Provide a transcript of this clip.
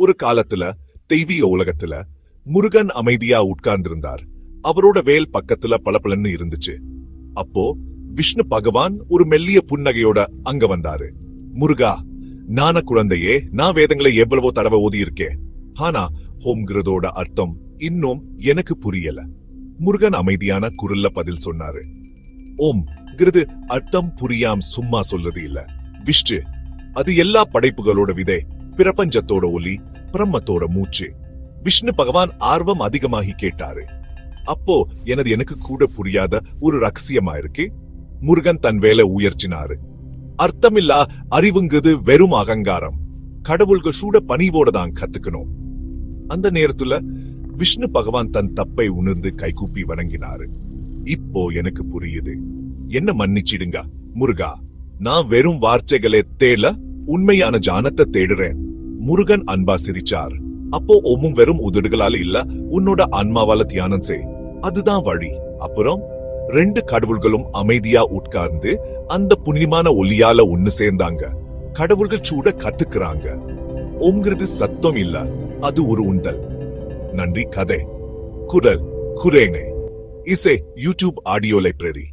ஒரு காலத்துல தெய்வீக உலகத்துல முருகன் அமைதியா உட்கார்ந்திருந்தார். அவரோட வேல் பக்கத்துல பளபளன்னு இருந்துச்சு. அப்போ விஷ்ணு பகவான் ஒரு மெல்லிய புன்னகையோட அங்க வந்தாரு. முருகா நான குழந்தையே நான் வேதங்களை எவ்வளவோ தடவை ஓதி இருக்கேன் ஆனா ஹோம்கிறதோட அர்த்தம் இன்னும் எனக்கு புரியல. முருகன் அமைதியான குரல்ல பதில் சொன்னாரு. ஓம் ங்கிறது அர்த்தம் புரியாம் சும்மா சொல்றது இல்ல. விஷ்ணு அது எல்லா படைப்புகளோட விதை பிரபஞ்சத்தோட ஒலி பிரம்மத்தோட மூச்சு. விஷ்ணு பகவான் ஆர்வம் அதிகமாகி கேட்டாரு. அப்போ எனது எனக்கு கூட புரியாத ஒரு ரகசியமா இருக்கு முருகன் தன் வேலை உயர்ச்சினாரு அர்த்தமில்லா அறிவுங்கிறது வெறும் அகங்காரம். கடவுள்கள் சூட பணிவோட தான் கத்துக்கணும். அந்த நேரத்துல விஷ்ணு பகவான் தன் தப்பை உணர்ந்து கைகூப்பி வணங்கினாரு. இப்போ எனக்கு புரியுது. என்ன மன்னிச்சிடுங்க முருகா. நான் வெறும் வார்த்தைகளை தேல உண்மையான ஜானத்தை தேடுறேன். முருகன் அன்பா சிரிச்சார். அப்போ ஒம்மும் வெறும் உதடுகளால இல்ல உன்னோட ஆன்மாவால தியானம் செய். அதுதான் வழி. அப்புறம் ரெண்டு கடவுள்களும் அமைதியா உட்கார்ந்து அந்த புனிதமான ஒலியால ஒண்ணு சேர்ந்தாங்க. கடவுள்கள் சூட கத்துக்கிறாங்க. ஓம்ங்கிறது சத்தம் இல்ல அது ஒரு உண்டல். நன்றி கதை. குரல் குரேனே. இசை யூடியூப் ஆடியோ லைப்ரரி.